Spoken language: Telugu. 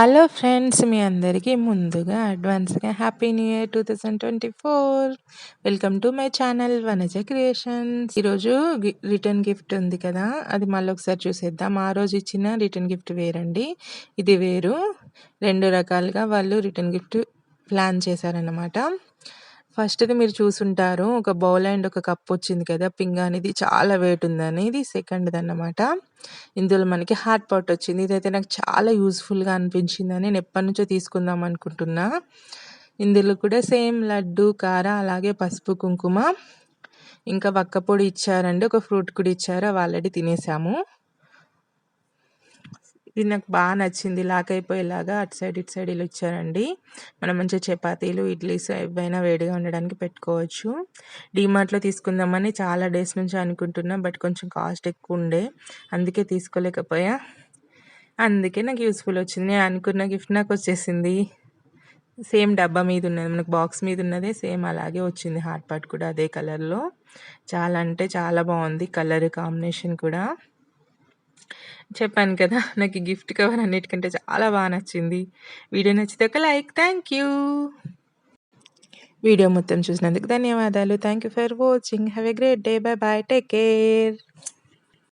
హలో ఫ్రెండ్స్ మీ అందరికీ ముందుగా అడ్వాన్స్గా happy new year two thousand twenty four. Welcome to my channel Vanaja creations. ఈరోజు రిటర్న్ గిఫ్ట్ ఉంది కదా అది మళ్ళీ ఒకసారి చూసేద్దాం. ఆ రోజు ఇచ్చిన రిటర్న్ గిఫ్ట్ వేరండి. ఇది వేరు. రెండు రకాలుగా వాళ్ళు రిటర్న్ గిఫ్ట్ ప్లాన్ చేశారన్నమాట. ఫస్ట్ది మీరు చూసుంటారు ఒక బౌల్ అండ్ ఒక కప్ వచ్చింది కదా పింగ్ అనేది చాలా వెయిట్ ఉందని. ఇది సెకండ్ది అన్నమాట. ఇందులో మనకి హాట్ పాట్ వచ్చింది. ఇదైతే నాకు చాలా యూస్ఫుల్గా అనిపించింది అని నేను ఎప్పటి నుంచో తీసుకుందాం అనుకుంటున్నా. ఇందులో కూడా సేమ్ లడ్డు కార అలాగే పసుపు కుంకుమ. ఇంకా వక్క పొడి ఇచ్చారండి. ఒక ఫ్రూట్ కూడా ఇచ్చారు. అవి ఆల్రెడీ తినేసాము. ఇది నాకు బాగా నచ్చింది. లాక్ అయిపోయేలాగా అటు సైడ్ ఇటు సైడ్ ఇలా ఇచ్చారండి. మనం మంచిగా చపాతీలు ఇడ్లీస్ ఏవైనా వేడిగా ఉండడానికి పెట్టుకోవచ్చు. డీమార్ట్లో తీసుకుందామని చాలా డేస్ నుంచి అనుకుంటున్నా బట్ కొంచెం కాస్ట్ ఎక్కువ ఉండే. అందుకే తీసుకోలేకపోయా. అందుకే నాకు యూస్ఫుల్ వచ్చింది. నేను అనుకున్న గిఫ్ట్ నాకు వచ్చేసింది. సేమ్ డబ్బా మీద ఉన్నది. మనకు బాక్స్ మీద ఉన్నదే సేమ్ అలాగే వచ్చింది. హాట్ పాట్ కూడా అదే కలర్లో. చాలా అంటే చాలా బాగుంది కలర్ కాంబినేషన్ కూడా. చెప్పాను కదా నాకు గిఫ్ట్ కవర్ అన్నిటికంటే చాలా బాగా నచ్చింది. వీడియో నచ్చితే ఒక లైక్. Thank you. వీడియో మొత్తం చూసినందుకు ధన్యవాదాలు. Thank you for watching. Have a great day. Bye bye. Take care.